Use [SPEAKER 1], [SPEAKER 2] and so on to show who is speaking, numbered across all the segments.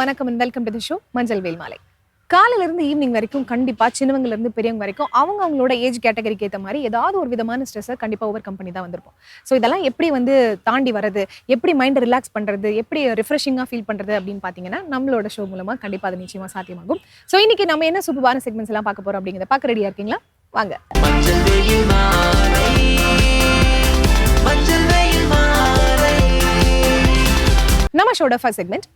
[SPEAKER 1] வணக்கம் and welcome to the show மஞ்சள் வேல் மாலை. இருந்து ஈவினிங் வரைக்கும் கண்டிப்பாக சின்னவங்கல இருந்து பெரியவங்க வரைக்கும் அவங்க அவங்களோட ஏஜ் கேட்டகரிக்கு ஏற்ற மாதிரி ஏதாவது ஒரு விதமான ஸ்ட்ரெஸ்ஸை கண்டிப்பாக ஓவர் கம்பெனி தான் வந்திருப்போம். ஸோ இதெல்லாம் எப்படி வந்து தாண்டி வரது எப்படி மைண்டை ரிலாக்ஸ் பண்றது எப்படி ரிஃப்ரெஷிங்காக ஃபீல் பண்ணுறது அப்படின்னு பார்த்தீங்கன்னா நம்மளோட ஷோ மூலமாக கண்டிப்பாக அது நிச்சயமா சாத்தியமாகும். ஸோ இன்னைக்கு நம்ம என்ன சூப்பரான செக்மெண்ட்ஸ் எல்லாம் பார்க்க போறோம் அப்படிங்கிறத பார்க்க ரெடியாக இருக்கீங்களா? வாங்க. நம்ம ஷோட ஃபர்ஸ்ட் செக்மெண்ட்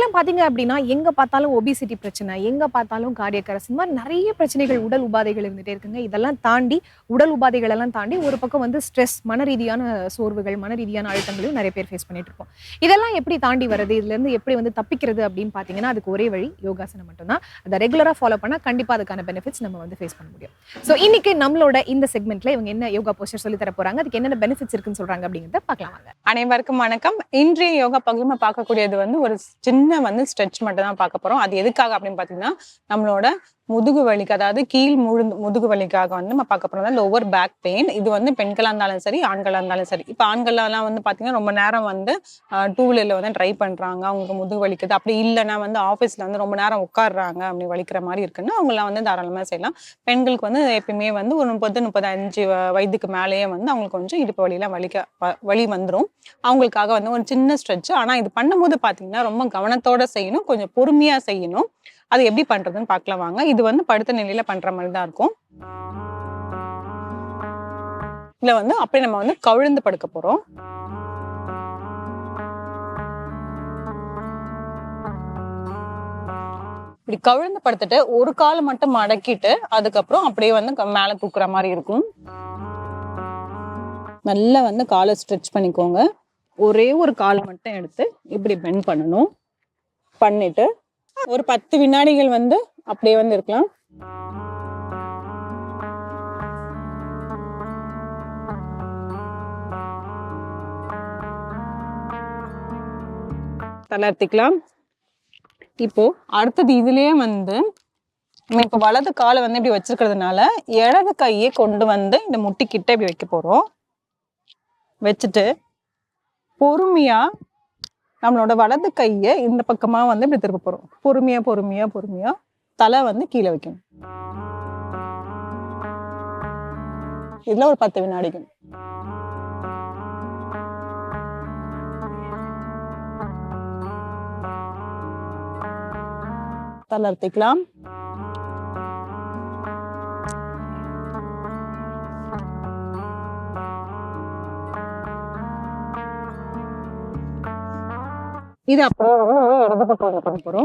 [SPEAKER 1] யோகாசனம் பார்த்தீங்க பாத்தீங்க அப்படின்னா எங்க பார்த்தாலும் ஒபிசிட்டி பிரச்சனை எங்க பார்த்தாலும் கார்டியக் அரசு இந்த மாதிரி நிறைய பிரச்சனைகள் உடல் உபாதைகள் இருந்துகிட்டே இருக்குங்க. இதெல்லாம் தாண்டி உடல் உபாதைகள் எல்லாம் தாண்டி ஒரு பக்கம் வந்து ஸ்ட்ரெஸ் மன ரீதியான சோர்வுகள் மன ரீதியான அழுத்தங்களையும் நிறைய பேர் ஃபேஸ் பண்ணிட்டு இருக்கோம் இதெல்லாம் எப்படி தாண்டி வருது இதுலேருந்து எப்படி வந்து தப்பிக்கிறது அப்படின்னு பாத்தீங்கன்னா அதுக்கு ஒரே வழி யோகாசனம் மட்டும்தான். அதை ரெகுலராக ஃபாலோ பண்ணால் கண்டிப்பா அதுக்கான பெனிஃபிட்ஸ் நம்ம வந்து ஃபேஸ் பண்ண முடியும். ஸோ இன்னைக்கு நம்மளோட இந்த செக்மெண்ட்ல இவங்க என்ன யோகா போஸ்டர் சொல்லி தர போறாங்க அதுக்கு என்னென்ன பெனிஃபிட்ஸ் இருக்குன்னு சொல்றாங்க அப்படிங்கிறத பார்க்கலாம் வாங்க.
[SPEAKER 2] அனைவருக்கும் வணக்கம். இன்றைய யோகா பகுதி பார்க்கக்கூடியது வந்து ஒரு சின்ன வந்து ஸ்ட்ரெச் மட்டும் தான் பார்க்க போறோம். அது எதுக்காக அப்படின்னு பார்த்தீங்கன்னா நம்மளோட முதுகு வலிக்கு அதாவது கீழ் முழு முதுகு வலிக்காக வந்து நம்ம பார்க்க போறோம் லோவர் பேக் பெயின் இது வந்து பெண்களாக இருந்தாலும் சரி ஆண்களாக இருந்தாலும் சரி. இப்போ ஆண்கள்லாம் வந்து பார்த்தீங்கன்னா ரொம்ப நேரம் வந்து டூ வீலரில் வந்து ட்ரை பண்ணுறாங்க அவங்களுக்கு முதுகு வலிக்குது. அப்படி இல்லைன்னா வந்து ஆஃபீஸில் வந்து ரொம்ப நேரம் உட்காடுறாங்க அப்படி வலிக்கிற மாதிரி இருக்குன்னா அவங்களாம் வந்து தாராளமாக செய்யலாம். பெண்களுக்கு வந்து எப்பயுமே வந்து ஒரு முப்பது முப்பத்தஞ்சு வ- வயதுக்கு மேலேயே வந்து அவங்களுக்கு கொஞ்சம் இடுப்பு வலியெல்லாம் வலிக்க வ- வலி வந்துடும் அவங்களுக்காக வந்து ஒரு சின்ன ஸ்ட்ரெச் ஆனால் இது பண்ணும்போது பார்த்தீங்கன்னா ரொம்ப கவனத்தோடு செய்யணும் கொஞ்சம் பொறுமையாக செய்யணும். அது எப்படி பண்ணுறதுன்னு பார்க்கலாம் வாங்க. இது வந்து படுத்த நிலையில் பண்ணுற மாதிரி தான் இருக்கும். இதில் வந்து அப்படியே நம்ம வந்து கவிழ்ந்து படுக்க போகிறோம் இப்படி கவிழ்ந்து படுத்துட்டு ஒரு காலை மட்டும் மடக்கிட்டு அதுக்கப்புறம் அப்படியே வந்து க- தூக்குற மாதிரி இருக்கும். நல்லா வந்து காலை ஸ்ட்ரெச் பண்ணிக்கோங்க. ஒரே ஒரு காலை மட்டும் எடுத்து இப்படி பெண்ட் பண்ணணும். பண்ணிட்டு ஒரு பத்து வினாடிகள் வந்து அப்படியே வந்து இருக்கலாம். தளர்த்திக்கலாம். இப்போ அடுத்தது இதுலயே வந்து நம்ம இப்போ வலது காலை வந்து இப்படி வச்சிருக்கிறதுனால இடது கையை கொண்டு வந்து இந்த முட்டிக்கிட்ட இப்படி வைக்க போறோம். வச்சுட்டு பொறுமையா நம்மளோட வலது கையை இந்த பக்கமா வந்து இப்படி திருப்ப போறோம். பொறுமையா பொறுமையா பொறுமையா தலை வந்து கீழே வைக்கணும். இதுல ஒரு பத்து வினாடிக்கும் தளர்த்திக்கலாம் இது அப்புறம் இடது பக்கம் பண்ண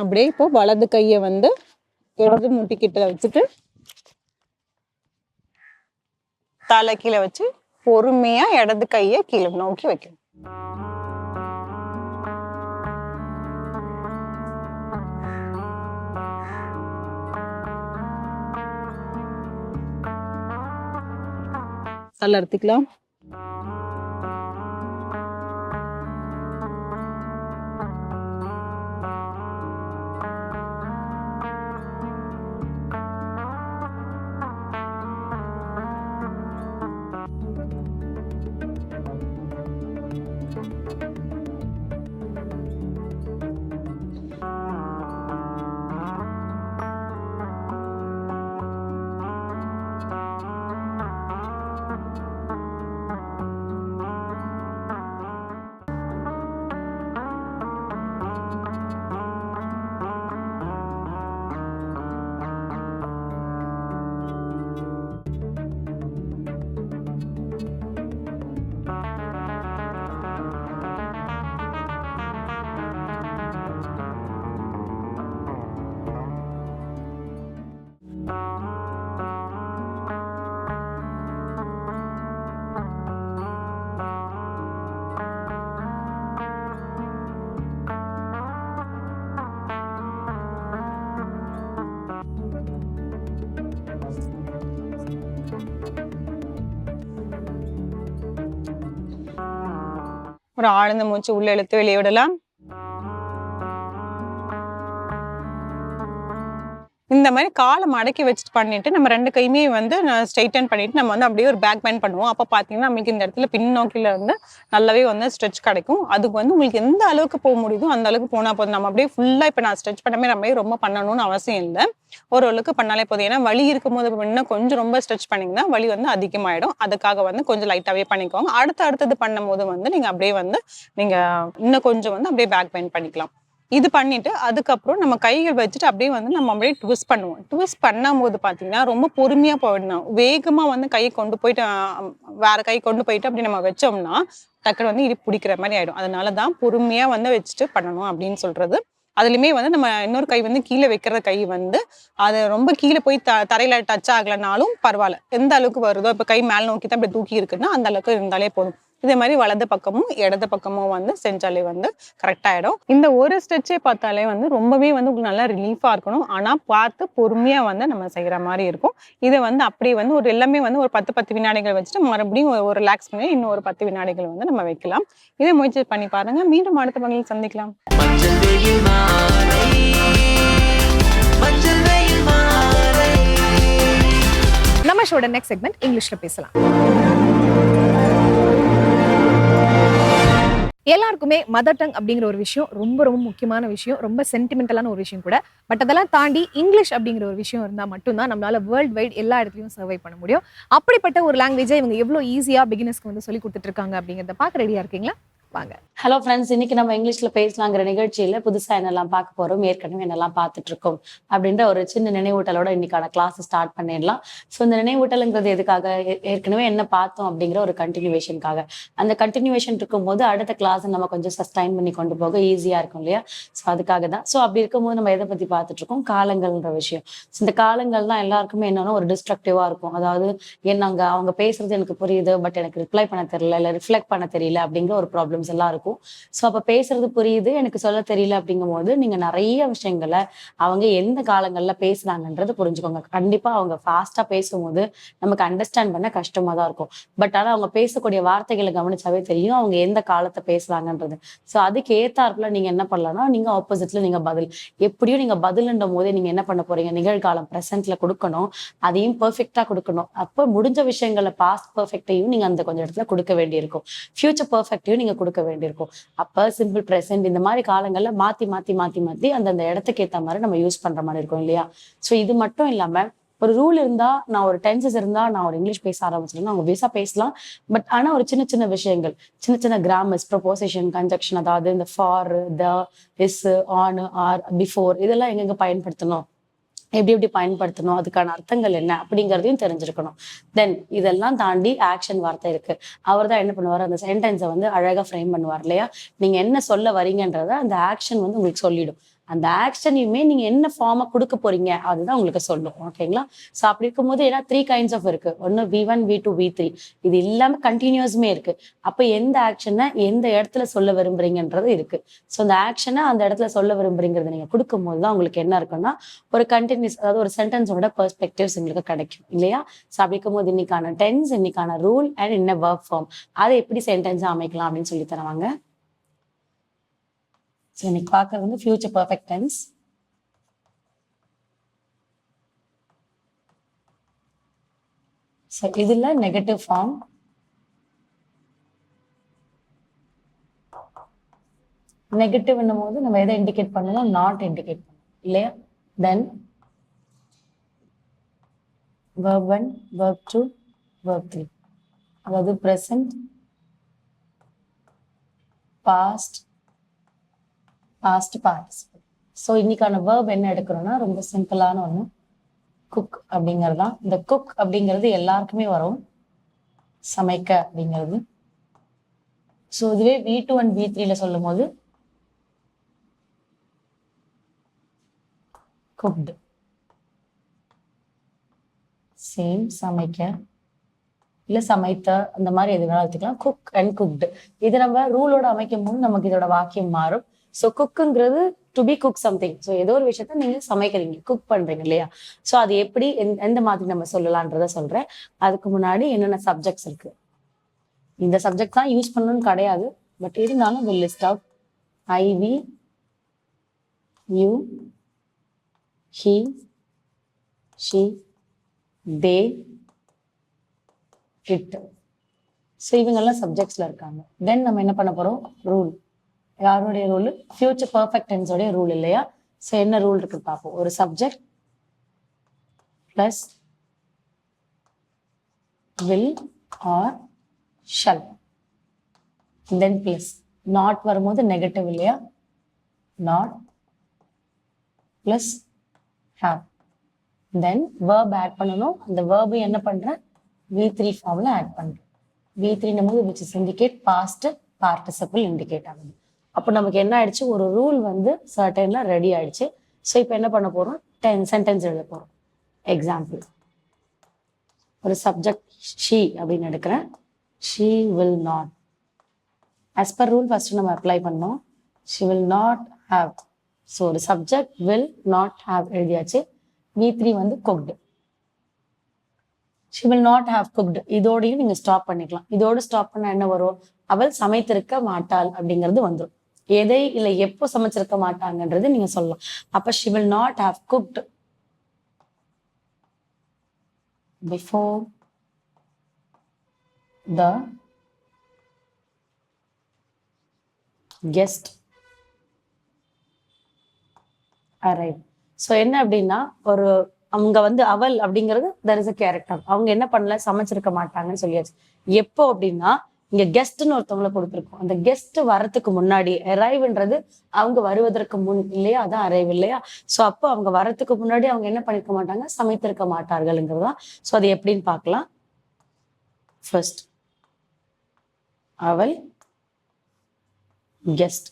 [SPEAKER 2] அப்படியே இப்போ வலது கையை வந்து இடது முட்டிக்கிட்ட வச்சுட்டு தலை கீழே வச்சு பொறுமையா இடது கையை கீழே நோக்கி வைக்கணும். தளர்த்திக்கலாம் ஒரு ഒരാളെന്ന് മൂച്ച് ഉള്ളെഴുത്ത് വെളിയിടലാം. இந்த மாதிரி காலை மடக்கி வச்சுட்டு பண்ணிட்டு நம்ம ரெண்டு கையுமே வந்து ஸ்ட்ரைட்டன் பண்ணிட்டு நம்ம வந்து அப்படியே ஒரு பேக் பெண்ட் பண்ணுவோம். அப்போ பார்த்தீங்கன்னா நம்மளுக்கு இந்த இடத்துல பின்னோக்கில வந்து நல்லாவே வந்து ஸ்ட்ரெச் கிடைக்கும். அதுக்கு வந்து உங்களுக்கு எந்த அளவுக்கு போக முடியுதோ அந்த அளவுக்கு போனால் போதும். நம்ம அப்படியே ஃபுல்லாக இப்போ நான் ஸ்ட்ரெச் பண்ணமே நம்ம ரொம்ப பண்ணணும்னு அவசியம் இல்லை. ஓரளவுக்கு பண்ணாலே போதும். ஏன்னா வலி இருக்கும்போது இன்னும் கொஞ்சம் ரொம்ப ஸ்ட்ரெச் பண்ணீங்கன்னா வலி வந்து அதிகமாயிடும். அதுக்காக வந்து கொஞ்சம் லைட்டாகவே பண்ணிக்கோங்க. அடுத்து அடுத்தது பண்ணும்போது வந்து நீங்கள் அப்படியே வந்து நீங்கள் இன்னும் கொஞ்சம் வந்து அப்படியே பேக் பெயின் பண்ணிக்கலாம். இது பண்ணிட்டு அதுக்கப்புறம் நம்ம கைகள் வச்சுட்டு அப்படியே வந்து நம்ம அப்படியே ட்விஸ்ட் பண்ணுவோம். ட்விஸ்ட் பண்ணும்போது பார்த்தீங்கன்னா ரொம்ப பொறுமையாக போயிடணும். வேகமாக வந்து கையை கொண்டு போயிட்டு வேற கை கொண்டு போயிட்டு அப்படி நம்ம வச்சோம்னா டக்குனு வந்து இது பிடிக்கிற மாதிரி ஆயிடும். அதனால தான் பொறுமையாக வந்து வச்சுட்டு பண்ணணும் அப்படின்னு சொல்றது. அதுலேயுமே வந்து நம்ம இன்னொரு கை வந்து கீழே வைக்கிற கை வந்து அது ரொம்ப கீழே போய் த தரையில் டச் ஆகலைனாலும் பரவாயில்ல. எந்த அளவுக்கு வருதோ இப்போ கை மேலே நோக்கி தான் இப்படி தூக்கி இருக்குன்னா அந்த அளவுக்கு இருந்தாலே போதும். இதே மாதிரி வலது பக்கமும் இடது பக்கமும் வந்து செஞ்சாலே வந்து கரெக்ட் ஆயிடும். இந்த ஒரு ஸ்ட்ரெச்சே பார்த்தாலே வந்து ரொம்பவே வந்து உங்களுக்கு நல்லா ரிலீஃபா இருக்கணும். ஆனா பார்த்து பொறுமையா வந்து நம்ம செய்யற மாதிரி இருக்கும். இதை வந்து அப்படியே வந்து ஒரு எல்லாமே வந்து ஒரு பத்து பத்து வினாடிகள் வச்சுட்டு மறுபடியும் ஒரு- ஒரு ரிலாக்ஸ் பண்ணி இன்னும் ஒரு பத்து வினாடிகள் வந்து நம்ம வைக்கலாம். இதை முயற்சி பண்ணி பாருங்க. மீண்டும் அடுத்த பணியில் சந்திக்கலாம்.
[SPEAKER 1] நம்ம ஷோட நெக்ஸ்ட் செக்மெண்ட் இங்கிலீஷ்ல பேசலாம். எல்லாருக்குமே மதர் டங் அப்படிங்கிற ஒரு விஷயம் ரொம்ப ரொம்ப முக்கியமான விஷயம் ரொம்ப சென்டிமெண்டலான ஒரு விஷயம் கூட. பட் அதெல்லாம் தாண்டி இங்கிலீஷ் அப்படிங்கிற ஒரு விஷயம் இருந்தால் மட்டும்தான் நம்மளால வேர்ல்ட் வைட் எல்லா இடத்துலையும் சர்வை பண்ண முடியும். அப்படிப்பட்ட ஒரு லாங்குவேஜை இவங்க எவ்வளோ ஈஸியாக பிகினஸ்க்கு வந்து சொல்லி கொடுத்துட்டு இருக்காங்க அப்படிங்கிறத பார்க்க ரெடியாக இருக்கீங்களா? வாங்க
[SPEAKER 3] ஹலோ ஃப்ரெண்ட்ஸ் இன்னைக்கு நம்ம இங்கிலீஷ்ல பேசலாங்கிற நிகழ்ச்சியில புதுசா என்னெல்லாம் பார்க்க போறோம் ஏற்கனவே என்னெல்லாம் பார்த்துட்டு இருக்கோம் அப்படின்ற ஒரு சின்ன நினைவூட்டலோட இன்னைக்கான கிளாஸ் ஸ்டார்ட் பண்ணிடலாம். ஸோ இந்த நினைவூட்டலுங்கிறது எதுக்காக? ஏற்கனவே என்ன பார்த்தோம் அப்படிங்கிற ஒரு கண்டினியூவேஷனுக்காக அந்த கண்டினியூவேஷன் இருக்கும்போது அடுத்த கிளாஸ் நம்ம கொஞ்சம் சஸ்டைன் பண்ணி கொண்டு போக ஈஸியா இருக்கும் இல்லையா? ஸோ அதுக்காக தான். ஸோ அப்படி இருக்கும்போது நம்ம எதை பத்தி பார்த்துட்டு இருக்கோம்? காலங்கள்ன்ற விஷயம். இந்த காலங்கள் தான் எல்லாருக்குமே என்னன்னா ஒரு டிஸ்ட்ரக்டிவா இருக்கும். அதாவது என்னங்க அவங்க பேசுறது எனக்கு புரியுது பட் எனக்கு ரிப்ளை பண்ண தெரியல இல்லை ரிஃப்ளெக்ட் பண்ண தெரியல அப்படிங்கிற ஒரு ப்ராப்ளம் ப்ராப்ளம்ஸ் எல்லாம் இருக்கும். ஸோ அப்போ பேசுறது புரியுது. எனக்கு சொல்ல தெரியல அப்படிங்கும் போது நீங்க நிறைய விஷயங்களை அவங்க எந்த காலங்கள்ல பேசுறாங்கன்றது புரிஞ்சுக்கோங்க. கண்டிப்பா அவங்க ஃபாஸ்டா பேசும்போது நமக்கு அண்டர்ஸ்டாண்ட் பண்ண கஷ்டமா தான் இருக்கும். பட் ஆனா அவங்க பேசக்கூடிய வார்த்தைகளை கவனிச்சாவே தெரியும் அவங்க எந்த காலத்தை பேசுறாங்கன்றது. ஸோ அதுக்கு ஏத்தாப்புல நீங்க என்ன பண்ணலாம்னா நீங்க ஆப்போசிட்ல நீங்க பதில். எப்படியும் நீங்க பதில்ன்ற போதே நீங்க என்ன பண்ண போறீங்க? நிகழ்காலம் ப்ரெசென்ட்ல கொடுக்கணும். அதையும் பெர்ஃபெக்டா கொடுக்கணும். அப்போ முடிஞ்ச விஷயங்களை பாஸ்ட் பெர்ஃபெக்டையும் நீங்க அந்த கொஞ்சம் இடத்துல கொடுக்க வேண்டியிருக்கும். ஃபியூச்சர் பெர்ஃபெக்டையும் நீங்க கொடுக்க வேண்டியிருக்கும். அப்ப சிம்பிள் ப்ரெசென்ட் இந்த மாதிரி காலங்கள்ல மாத்தி மாத்தி மாத்தி மாத்தி அந்தந்த இடத்துக்கு ஏத்த மாதிரி நம்ம யூஸ் பண்ற மாதிரி இருக்கும் இல்லையா? ஸோ இது மட்டும் இல்லாம ஒரு ரூல் இருந்தா நான் ஒரு டென்சஸ் இருந்தா நான் ஒரு இங்கிலீஷ் பேச ஆரம்பிச்சிருந்தேன் அவங்க பேசா பேசலாம். பட் ஆனா ஒரு சின்ன சின்ன விஷயங்கள் சின்ன சின்ன கிராமர்ஸ் ப்ரொபோசிஷன் கன்ஜெக்ஷன் அதாவது இந்த for the is on or before இதெல்லாம் எங்கெங்க பயன்படுத்தணும்? எப்படி எப்படி பயன்படுத்தணும் அதுக்கான அர்த்தங்கள் என்ன அப்படிங்கிறதையும் தெரிஞ்சிருக்கணும். தென் இதெல்லாம் தாண்டி ஆக்ஷன் வார்த்தை இருக்கு. அவர் தான் என்ன பண்ணுவார்? அந்த சென்டென்ஸை வந்து அழகா ஃப்ரேம் பண்ணுவார் இல்லையா? நீங்க என்ன சொல்ல வரீங்கன்றத அந்த ஆக்ஷன் வந்து உங்களுக்கு சொல்லிடும். அந்த ஆக்ஷனையுமே நீங்க என்ன ஃபார்மை கொடுக்க போறீங்க அதுதான் உங்களுக்கு சொல்லும். ஓகேங்களா ஸோ அப்படி இருக்கும்போது ஏன்னா த்ரீ கைண்ட்ஸ் ஆஃப் இருக்கு. ஒன்னு V one V two V three இது இல்லாமல் கண்டினியூஸுமே இருக்கு. அப்ப எந்த ஆக்ஷனை எந்த இடத்துல சொல்ல விரும்புறீங்கன்றது இருக்கு. ஸோ அந்த ஆக்ஷனை அந்த இடத்துல சொல்ல விரும்புறீங்கிறத நீங்க கொடுக்கும்போது தான் உங்களுக்கு என்ன இருக்குன்னா ஒரு கண்டினியூஸ் அதாவது ஒரு சென்டென்ஸோட பெர்ஸ்பெக்டிவ்ஸ் உங்களுக்கு கிடைக்கும். இல்லையா? ஸோ அப்படி இருக்கும்போது இன்னைக்கான டென்ஸ் இன்னைக்கான ரூல் அண்ட் என்ன ஒர்க் ஃபார்ம் அதை எப்படி சென்டென்ஸாக அமைக்கலாம் அப்படின்னு சொல்லி தருவாங்க. ஸோ இன்னைக்கு பார்க்கறது வந்து ஃபியூச்சர் பர்ஃபெக்ட் டென்ஸ் ஸோ இதில் நெகட்டிவ் ஃபார்ம் நெகட்டிவ்ன்னும் போது நம்ம எதை இண்டிகேட் பண்ணணும் நாட் இண்டிகேட் பண்ணணும். இல்லையா? Then verb one verb two verb three அதாவது present, பாஸ்ட் பாஸ்ட் participle. ஸோ இன்னைக்கான verb என்ன எடுக்கிறோம்னா ரொம்ப சிம்பிளான ஒன்று குக் அப்படிங்கிறது தான் இந்த குக் அப்படிங்கிறது எல்லாருக்குமே வரும். சமைக்க அப்படிங்கிறது. ஸோ இதுவே வி டூ அண்ட் வி த்ரீல சொல்லும் போது குக்டு சேம் சமைக்க. இல்ல சமைத்த அந்த மாதிரி எது வேணாலும் எடுத்துக்கலாம். குக் அண்ட் குக்டு இது நம்ம ரூலோட அமைக்கும் போது நமக்கு இதோட வாக்கியம் மாறும். So குக்குங்கிறது to be cook something so ஏதோ ஒரு விஷயத்த நீங்கள் சமைக்கிறீங்க குக் பண்ணுறீங்க இல்லையா? ஸோ அது எப்படி எந்த- எந்த மாதிரி நம்ம சொல்லலான்றத சொல்கிறேன் அதுக்கு முன்னாடி என்னென்ன சப்ஜெக்ட்ஸ் இருக்கு? இந்த சப்ஜெக்ட் தான் யூஸ் பண்ணணும்னு கிடையாது. பட் இருந்தாலும் will list out I we you he she they it so இவங்கெல்லாம் சப்ஜெக்ட்ஸில் இருக்காங்க. தென் நம்ம என்ன பண்ண போகிறோம் ரூல் யாருடைய ரூல் ஃபியூச்சர் பர்ஃபெக்ட் டென்ஸோடைய ரூல் இல்லையா? ஸோ என்ன ரூல் இருக்குன்னு பார்ப்போம். ஒரு subject plus will or shall then plus not வரும்போது நெகட்டிவ் இல்லையா? Not plus have then verb add பண்ணணும். அந்த வேர்பு என்ன பண்ணுறேன் வி த்ரீ ஃபார்ம்ல ஆட் பண்ணுறேன் வி த்ரீனும் போது which is indicate past participle indicate ஆகுது. அப்போ நமக்கு என்ன ஆயிடுச்சு? ஒரு ரூல் வந்து சர்டைன்ல ரெடி ஆயிடுச்சு. ஸோ இப்போ என்ன பண்ண போறோம்? டென் சென்டென்ஸ் எழுத போறோம். எக்ஸாம்பிள் ஒரு சப்ஜெக்ட் ஷீ அப்படின்னு எடுக்கிறேன். She will not as per rule first நம்ம அப்ளை பண்ணோம் she will not have so ஒரு சப்ஜெக்ட் வில் நாட் ஹாவ் எழுதியாச்சு. வி த்ரீ வந்து cooked she will not have cooked இதோடையும் நீங்கள் ஸ்டாப் பண்ணிக்கலாம். இதோடு ஸ்டாப் பண்ணால் என்ன வரும்? அவள் சமைத்திருக்க மாட்டாள் அப்படிங்கிறது வந்துடும் எதை இல்லை எப்போ சமைச்சிருக்க மாட்டாங்கன்றது நீங்க சொல்லலாம். அப்ப she will not have cooked before the guest arrive so என்ன அப்படின்னா ஒரு அவங்க வந்து அவள் அப்படிங்கிறது தர் இஸ் அ கேரக்டர் அவங்க என்ன பண்ணல? சமைச்சிருக்க மாட்டாங்கன்னு சொல்லியாச்சு. எப்போ அப்படின்னா இங்க கெஸ்ட்னு ஒருத்தவங்கள கொடுத்துருக்கோம். அந்த கெஸ்ட் வரத்துக்கு முன்னாடி அரைவ்ன்றது அவங்க வருவதற்கு முன் இல்லையா? அதான் அரைவ் இல்லையா? ஸோ அப்போ அவங்க வரத்துக்கு முன்னாடி அவங்க என்ன பண்ணிருக்க மாட்டாங்க? சமைத்திருக்க மாட்டார்கள்ங்கிறது? தான் ஸோ அது எப்படின்னு பார்க்கலாம். ஃபர்ஸ்ட் அவள் கெஸ்ட்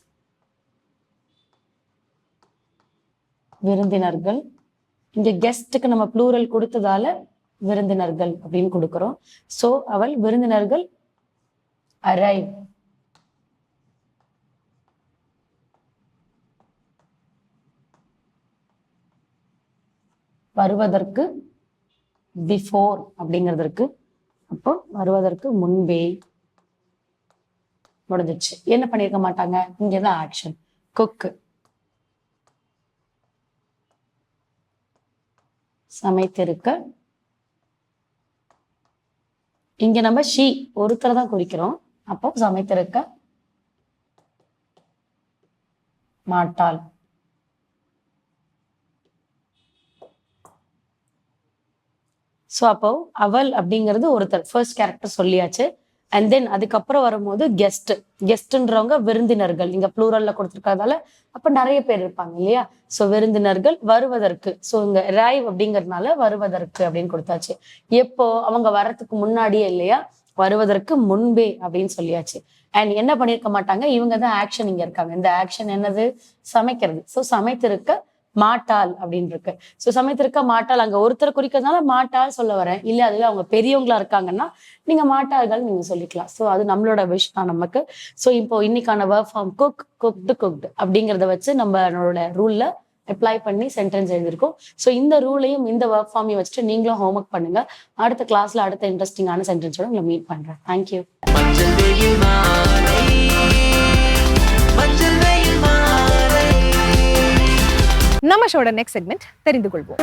[SPEAKER 3] விருந்தினர்கள். இங்க கெஸ்ட்டுக்கு நம்ம ப்ளூரல் கொடுத்ததால விருந்தினர்கள் அப்படின்னு கொடுக்கிறோம். சோ அவள் விருந்தினர்கள் arrive வருவதற்கு பிஃபோர் அப்படிங்கிறதுக்கு அப்போ வருவதற்கு முன்பே. முடிஞ்சிச்சு. என்ன பண்ணிருக்க மாட்டாங்க? இங்கதான் ஆக்ஷன் குக்கு சமைத்திருக்க. இங்க நம்ம ஷீ ஒருத்தரை தான் குறிக்கிறோம். அப்போ சமைத்திருக்க மாட்டாள். ஸோ அப்போ அவள் அப்படிங்கிறது ஒருத்தர். ஃபர்ஸ்ட் கேரக்டர் சொல்லியாச்சு. அண்ட் தென் அதுக்கப்புறம் வரும்போது கெஸ்ட் கெஸ்ட்ன்றவங்க விருந்தினர்கள். இங்க ப்ளூரல்ல கொடுத்துருக்கறதால அப்ப நிறைய பேர் இருப்பாங்க இல்லையா? ஸோ விருந்தினர்கள் வருவதற்கு. ஸோ இங்க ரைவ் அப்படிங்கறதுனால வருவதற்கு அப்படின்னு கொடுத்தாச்சு. எப்போ? அவங்க வர்றதுக்கு முன்னாடியே இல்லையா? வருவதற்கு முன்பே அப்படின்னு சொல்லியாச்சு. அண்ட் என்ன பண்ணிருக்க மாட்டாங்க? இவங்க தான் ஆக்ஷன் இங்க இருக்காங்க. இந்த ஆக்ஷன் என்னது? சமைக்கிறது. ஸோ சமைத்திருக்க மாட்டாள் அப்படின்னு இருக்கு ஸோ சமைத்திருக்க மாட்டாள். அங்க ஒருத்தர் குறிக்கிறதுனால மாட்டாள் சொல்ல வரேன். இல்ல அதுவே அவங்க பெரியவங்களா இருக்காங்கன்னா நீங்க மாட்டாள்கள் நீங்க சொல்லிக்கலாம். ஸோ அது நம்மளோட விஷ் தான் நமக்கு. ஸோ இப்போ இன்னைக்கான work form cook cooked cooked அப்படிங்கிறத வச்சு நம்மளோட ரூல்ல அப்ளை பண்ணி சென்டென்ஸ் எழுதியிருக்கோம். ஸோ இந்த ரூலையும் இந்த ஒர்க் ஃபார்மையும் வச்சுட்டு நீங்களும் ஹோம்ஒர்க் பண்ணுங்க. அடுத்த கிளாஸ்ல அடுத்த இன்ட்ரெஸ்டிங்கான சென்டென்ஸோட உங்களை மீட் பண்றேன். தேங்க்யூ
[SPEAKER 4] மஞ்சள் வெயில் மாலை. மஞ்சள் வெயில் மாலை.
[SPEAKER 1] நம்ம ஷோட நெக்ஸ்ட் செக்மெண்ட் தெரிந்து கொள்வோம்.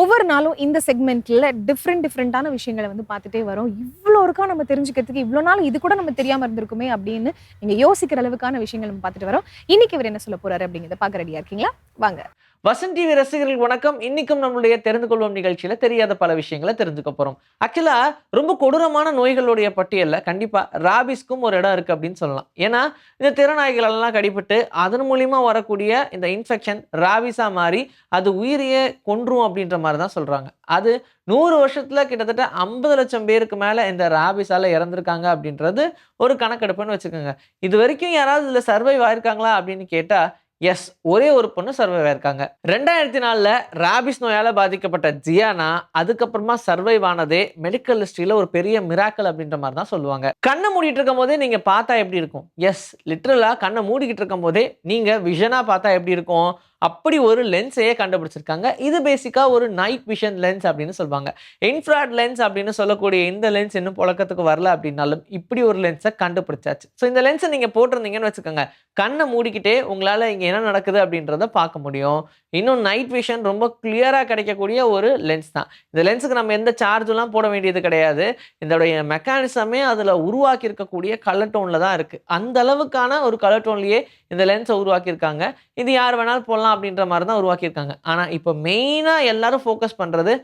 [SPEAKER 1] ஒவ்வொரு நாளும் இந்த செக்மெண்ட்ல டிஃப்ரெண்ட் டிஃப்ரெண்டான விஷயங்களை வந்து பார்த்துட்டே வரோம். இவ்வளோ இருக்கா நம்ம தெரிஞ்சுக்கிறதுக்கு இவ்வளோ நாள் இது கூட நம்ம தெரியாம இருந்திருக்குமே அப்படின்னு நீங்க யோசிக்கிற அளவுக்கான விஷயங்கள் நம்ம பார்த்துட்டு வரோம். இன்னைக்கு இவர் என்ன சொல்ல போறாரு அப்படிங்கிறத பார்க்க ரெடியா இருக்கீங்களா? வாங்க.
[SPEAKER 5] வசன் டிவி ரசிகர்கள் வணக்கம். இன்னைக்கும் நம்மளுடைய தெரிந்து கொள்வோம் நிகழ்ச்சியில தெரியாத பல விஷயங்களை தெரிஞ்சுக்க போறோம். ஆக்சுவலா ரொம்ப கொடூரமான நோய்களுடைய பட்டியல்ல கண்டிப்பா ராபிஸ்க்கும் ஒரு இடம் இருக்கு அப்படின்னு சொல்லலாம். ஏன்னா இந்த திறநாய்கள் எல்லாம் கடிபட்டு அதன் மூலியமா வரக்கூடிய இந்த இன்ஃபெக்ஷன் ராபிஸா மாறி அது உயிரையே கொன்றும் அப்படின்ற மாதிரி தான் சொல்றாங்க. அது நூறு வருஷத்துல கிட்டத்தட்ட ஐம்பது லட்சம் பேருக்கு மேல இந்த ராபிஸால இறந்திருக்காங்க அப்படின்றது ஒரு கணக்கெடுப்புன்னு வச்சுக்கோங்க. இது வரைக்கும் யாராவது இதுல சர்வைவ் ஆயிருக்காங்களா அப்படின்னு கேட்டா எஸ் ஒரே ஒரு பொண்ணு சர்வைவ் ஆயிருக்காங்க ரெண்டாயிரத்தி நாலில் ராபிஸ் நோயால் பாதிக்கப்பட்ட ஜியானா அதுக்கப்புறமா சர்வைவ் ஆனதே மெடிக்கல் ஹிஸ்ட்ரியில் ஒரு பெரிய மிராக்கல் அப்படின்ற மாதிரி தான் சொல்லுவாங்க. கண்ணை மூடிட்டு இருக்கும் போதே நீங்கள் பார்த்தா எப்படி இருக்கும்? எஸ் லிட்ரலாக கண்ணை மூடிக்கிட்டு இருக்கும் போதே நீங்க விஷனாக பார்த்தா எப்படி இருக்கும்? அப்படி ஒரு லென்ஸையே கண்டுபிடிச்சிருக்காங்க. இது பேசிக்காக ஒரு நைட் விஷன் லென்ஸ் அப்படின்னு சொல்லுவாங்க. இன்ஃப்ராட் லென்ஸ் அப்படின்னு சொல்லக்கூடிய இந்த லென்ஸ் இன்னும் புழக்கத்துக்கு வரல அப்படின்னாலும் இப்படி ஒரு லென்ஸை கண்டுபிடிச்சாச்சு. ஸோ இந்த லென்ஸை நீங்கள் போட்டிருந்தீங்கன்னு வச்சுக்கோங்க. கண்ணை மூடிக்கிட்டே உங்களால் இங்கே என்ன நடக்குது அப்படின்றத பார்க்க முடியும். இன்னும் நைட் விஷன் ரொம்ப கிளியராக கிடைக்கக்கூடிய ஒரு லென்ஸ் தான். இந்த லென்ஸுக்கு நம்ம எந்த சார்ஜெலாம் போட வேண்டியது கிடையாது. இதோடைய மெக்கானிசமே அதில் உருவாக்கி இருக்கக்கூடிய கலர் டோனில் தான் இருக்குது அந்த அளவுக்கான ஒரு கலர் டோன்லேயே இந்த லென்ஸை உருவாக்கியிருக்காங்க. இது யார் வேணாலும் போடலாம் அப்படின்ற மாதிரி தான் உருவாக்கியிருக்காங்க. ஆனால் இப்போ மெயினாக எல்லாரும் ஃபோக்கஸ் பண்ணுறது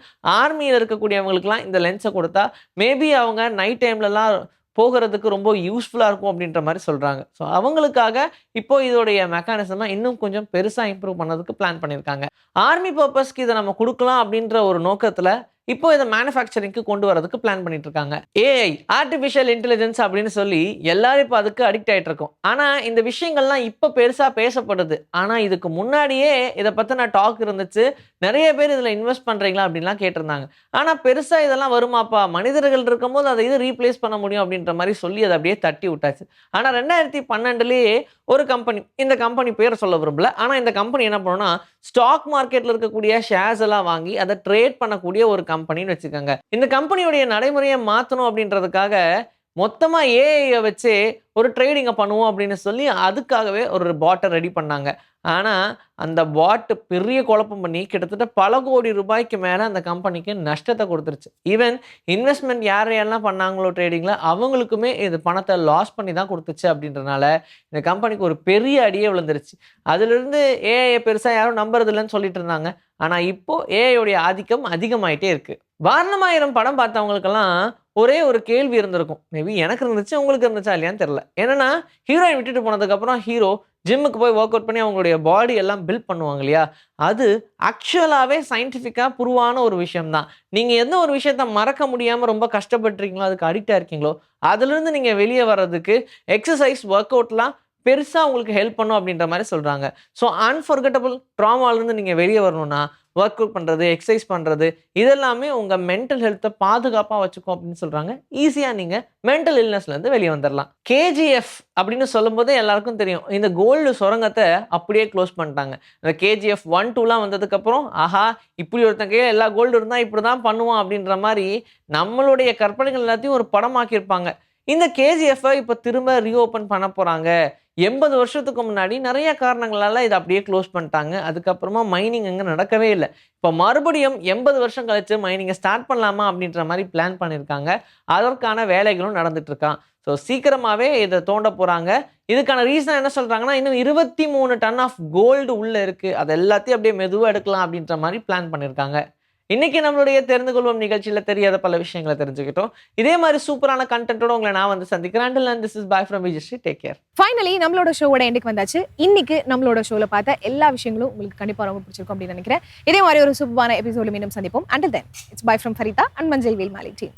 [SPEAKER 5] ஆர்மியில் இருக்கக்கூடியவங்களுக்குலாம் இந்த லென்ஸை கொடுத்தா மேபி அவங்க நைட் டைம்லலாம் போகிறதுக்கு ரொம்ப யூஸ்ஃபுல்லாக இருக்கும் அப்படின்ற மாதிரி சொல்கிறாங்க ஸோ அவங்களுக்காக இப்போ இதோடைய மெக்கானிசமாக இன்னும் கொஞ்சம் பெருசாக இம்ப்ரூவ் பண்ணதுக்கு பிளான் பண்ணியிருக்காங்க. ஆர்மி பர்பஸ்க்கு இதை நம்ம கொடுக்கலாம் அப்படின்ற ஒரு நோக்கத்தில் இப்போ இதை மேனுஃபேக்சரிங்க்கு கொண்டு வரதுக்கு பிளான் பண்ணிட்டு இருக்காங்க ஏஐ ஆர்டிஃபிஷியல் இன்டெலிஜென்ஸ் அப்படின்னு சொல்லி எல்லாரும் இப்போ அதுக்கு அடிக்ட் ஆகிட்டு இருக்கோம் ஆனால் இந்த விஷயங்கள்லாம் இப்போ பெருசாக பேசப்படுது. ஆனால் இதுக்கு முன்னாடியே இதை பற்றின டாக் இருந்துச்சு. நிறைய பேர் இதில் இன்வெஸ்ட் பண்ணுறீங்களா அப்படின்லாம் கேட்டிருந்தாங்க. ஆனால் பெருசாக இதெல்லாம் வருமாப்பா? மனிதர்கள் இருக்கும்போது அதை இது ரீப்ளேஸ் பண்ண முடியும் அப்படின்ற மாதிரி சொல்லி அதை அப்படியே தட்டி விட்டாச்சு. ஆனால் ரெண்டாயிரத்தி பன்னெண்டுலேயே ஒரு கம்பெனி இந்த கம்பெனி பேர் சொல்ல விரும்பல. ஆனால் இந்த கம்பெனி என்ன பண்ணுன்னா ஸ்டாக் மார்க்கெட்டில் இருக்கக்கூடிய ஷேர்ஸ் எல்லாம் வாங்கி அதை ட்ரேட் பண்ணக்கூடிய ஒரு கம்பெனின்னு வச்சுக்கோங்க. இந்த கம்பெனியுடைய நடைமுறையை மாற்றணும் அப்படின்றதுக்காக மொத்தமாக ஏஐயை வச்சு ஒரு ட்ரேடிங்கை பண்ணுவோம் அப்படின்னு சொல்லி அதுக்காகவே ஒரு பாட்டை ரெடி பண்ணாங்க. ஆனால் அந்த பாட்டு பெரிய குழப்பம் பண்ணி கிட்டத்தட்ட பல கோடி ரூபாய்க்கு மேலே அந்த கம்பெனிக்கு நஷ்டத்தை கொடுத்துருச்சு. ஈவன் இன்வெஸ்ட்மெண்ட் யார் யாரெல்லாம் பண்ணாங்களோ ட்ரேடிங்கில் அவங்களுக்குமே இது பணத்தை லாஸ் பண்ணி தான் கொடுத்துச்சு அப்படின்றனால இந்த கம்பெனிக்கு ஒரு பெரிய அடியே விழுந்துருச்சு. அதுலேருந்து ஏஐ பெருசாக யாரும் நம்புறது இல்லைன்னு சொல்லிட்டு இருந்தாங்க. ஆனால் இப்போது ஏஐயோடைய ஆதிக்கம் அதிகமாயிட்டே இருக்குது வாரணமாயிரம் படம் பார்த்தவங்களுக்கெல்லாம் ஒரே ஒரு கேள்வி இருந்திருக்கும். மேபி எனக்கு இருந்துச்சு உங்களுக்கு இருந்துச்சா இல்லையான்னு தெரில என்னன்னா ஹீரோயின் விட்டுட்டு போனதுக்கப்புறம் ஹீரோ ஜிம்முக்கு போய் ஒர்க் அவுட் பண்ணி அவங்களுடைய பாடி எல்லாம் பில்ட் பண்ணுவாங்க இல்லையா? அது ஆக்சுவலாகவே சயின்டிஃபிக்காக புருவான ஒரு விஷயம்தான். நீங்கள் எந்த ஒரு விஷயத்த மறக்க முடியாமல் ரொம்ப கஷ்டப்பட்டுருக்கீங்களோ அதுக்கு அடிக்டாக இருக்கீங்களோ அதுலேருந்து நீங்கள் வெளியே வர்றதுக்கு எக்ஸசைஸ் ஒர்க் அவுட்லாம் பெருசாக உங்களுக்கு ஹெல்ப் பண்ணும் அப்படின்ற மாதிரி சொல்கிறாங்க ஸோ அன்ஃபர்கட்டபுள் ட்ராமாலேருந்து நீங்கள் வெளியே வரணும்னா ஒர்க் அவுட் பண்ணுறது எக்ஸசைஸ் பண்ணுறது இதெல்லாமே உங்கள் மென்டல் ஹெல்த்தை பாதுகாப்பாக வச்சுக்கும் அப்படின்னு சொல்கிறாங்க ஈஸியாக நீங்கள் மென்டல் இல்னஸ்லேருந்து வெளியே வந்துடலாம் கேஜிஎஃப் அப்படின்னு சொல்லும்போது எல்லாருக்கும் தெரியும். இந்த கோல்டு சுரங்கத்தை அப்படியே க்ளோஸ் பண்ணிட்டாங்க. இந்த கேஜிஎஃப் ஒன் டூலாம் வந்ததுக்கப்புறம் ஆஹா இப்படி ஒருத்தன் கையில் எல்லா கோல்டு இருந்தால் இப்படி தான் பண்ணுவான் அப்படின்ற மாதிரி நம்மளுடைய கற்பனைகள் எல்லாத்தையும் ஒரு படமாக்கியிருப்பாங்க. இந்த கேஜிஎஃப்பை இப்போ திரும்ப ரீஓப்பன் பண்ண போகிறாங்க எண்பது வருஷத்துக்கு முன்னாடி நிறைய காரணங்களால இதை அப்படியே க்ளோஸ் பண்ணிட்டாங்க. அதுக்கப்புறமா மைனிங் அங்கே நடக்கவே இல்லை. இப்போ மறுபடியும் எண்பது வருஷம் கழிச்சு மைனிங்கை ஸ்டார்ட் பண்ணலாமா அப்படின்ற மாதிரி பிளான் பண்ணியிருக்காங்க அதற்கான வேலைகளும் நடந்துட்டு இருக்கான். ஸோ சீக்கிரமாகவே இதை தோண்ட போகிறாங்க இதுக்கான ரீசன் என்ன சொல்கிறாங்கன்னா இன்னும் இருபத்தி மூணு டன் ஆஃப் கோல்டு உள்ளே இருக்குது அது எல்லாத்தையும் அப்படியே மெதுவாக எடுக்கலாம் அப்படின்ற மாதிரி பிளான் பண்ணியிருக்காங்க இன்னைக்கு நம்மளுடைய தெரிந்து கொள்வோம் நிகழ்ச்சியில் தெரியாத பல விஷயங்களை தெரிஞ்சுக்கிட்டோம். இதே மாதிரி சூப்பரான கண்டென்ட்டோட உங்களை நான் வந்து சந்திக்கிறேன். This is bye from Vijayashree take care
[SPEAKER 1] finally நம்மளோட ஷோவோட எண்டுக்கு வந்தாச்சு. இன்னைக்கு நம்மளோட ஷோல பார்த்த எல்லா விஷயங்களும் உங்களுக்கு கண்டிப்பா ரொம்ப பிடிச்சிருக்கும் அப்படின்னு நினைக்கிறேன். இதே மாதிரி ஒரு சூப்பரான எபிசோடு மீண்டும் சந்திப்போம். Until then it's bye from Farida and மஞ்சள் வேல் மாலி டீம்